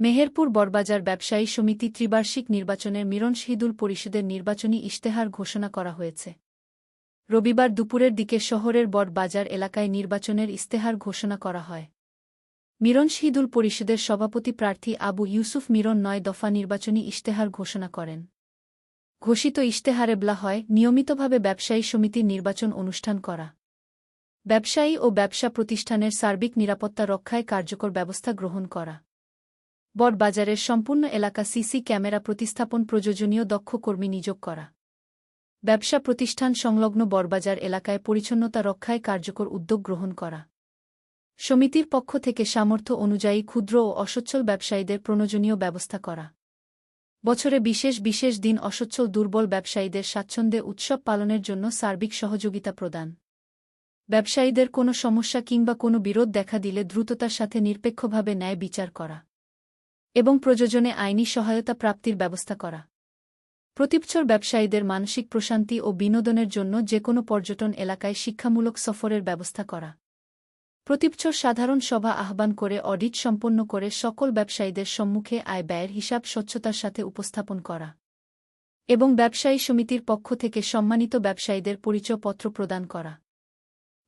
মেহেরপুর বড়বাজার ব্যবসায়ী সমিতি ত্রিবার্ষিক নির্বাচনের মিরন শহীদুল পরিষদের নির্বাচনী ইশতেহার ঘোষণা করা হয়েছে। রবিবার দুপুরের দিকে শহরের বড়বাজার এলাকায় নির্বাচনের ইস্তেহার ঘোষণা করা হয়। মিরন শহীদুল পরিষদের সভাপতি প্রার্থী আবু ইউসুফ মিরন নয় দফা নির্বাচনী ইশতেহার ঘোষণা করেন। ঘোষিত ইশতেহারে বলা হয়, নিয়মিতভাবে ব্যবসায়ী সমিতির নির্বাচন অনুষ্ঠান করা। ব্যবসায়ী ও ব্যবসা প্রতিষ্ঠানের সার্বিক নিরাপত্তা রক্ষায় কার্যকর ব্যবস্থা গ্রহণ করা। বড়বাজারের সম্পূর্ণ এলাকা সিসি ক্যামেরা প্রতিস্থাপন প্রয়োজনীয় দক্ষ কর্মী নিয়োগ করা। ব্যবসা প্রতিষ্ঠান সংলগ্ন বড়বাজার এলাকায় পরিচ্ছন্নতা রক্ষায় কার্যকর উদ্যোগ গ্রহণ করা। সমিতির পক্ষ থেকে সামর্থ্য অনুযায়ী ক্ষুদ্র ও অসচ্ছল ব্যবসায়ীদের প্রয়োজনীয় ব্যবস্থা করা। বছরে বিশেষ বিশেষ দিন অসচ্ছল দুর্বল ব্যবসায়ীদের স্বাচ্ছন্দ্যে উৎসব পালনের জন্য সার্বিক সহযোগিতা প্রদান। ব্যবসায়ীদের কোনো সমস্যা কিংবা কোনো বিরোধ দেখা দিলে দ্রুততার সাথে নিরপেক্ষভাবে ন্যায় বিচার করা। এবং প্রযোজনে আইনি সহায়তা প্রাপ্তির ব্যবস্থা করা। প্রতিবছর ব্যবসায়ীদের মানসিক প্রশান্তি ও বিনোদনের জন্য যে কোনো পর্যটন এলাকায় শিক্ষামূলক সফরের ব্যবস্থা করা। প্রতিবছর সাধারণ সভা আহ্বান করে অডিট সম্পন্ন করে সকল ব্যবসায়ীদের সম্মুখে আয় ব্যয়ের হিসাব স্বচ্ছতার সাথে উপস্থাপন করা। এবং ব্যবসায়ী সমিতির পক্ষ থেকে সম্মানিত ব্যবসায়ীদের পরিচয়পত্র প্রদান করা।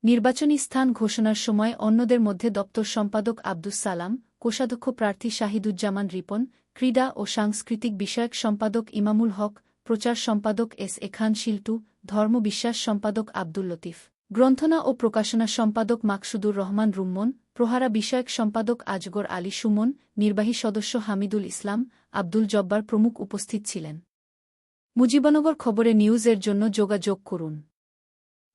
নির্বাচনী স্থান ঘোষণার সময় অন্যদের মধ্যে দপ্তর সম্পাদক আব্দুস সালাম কোষাধ্যক্ষ প্রার্থী শাহিদুজ্জামান রিপন, ক্রীড়া ও সাংস্কৃতিক বিষয়ক সম্পাদক ইমামুল হক, প্রচার সম্পাদক এস এ খান শিল্টু ধর্মবিশ্বাস সম্পাদক আব্দুল লতিফ। গ্রন্থনা ও প্রকাশনা সম্পাদক মাকসুদুর রহমান রুম্মন, প্রহারা বিষয়ক সম্পাদক আজগর আলী সুমন, নির্বাহী সদস্য হামিদুল ইসলাম, আব্দুল জব্বার প্রমুখ উপস্থিত ছিলেন। মুজিবনগর খবরে নিউজের জন্য যোগাযোগ করুন।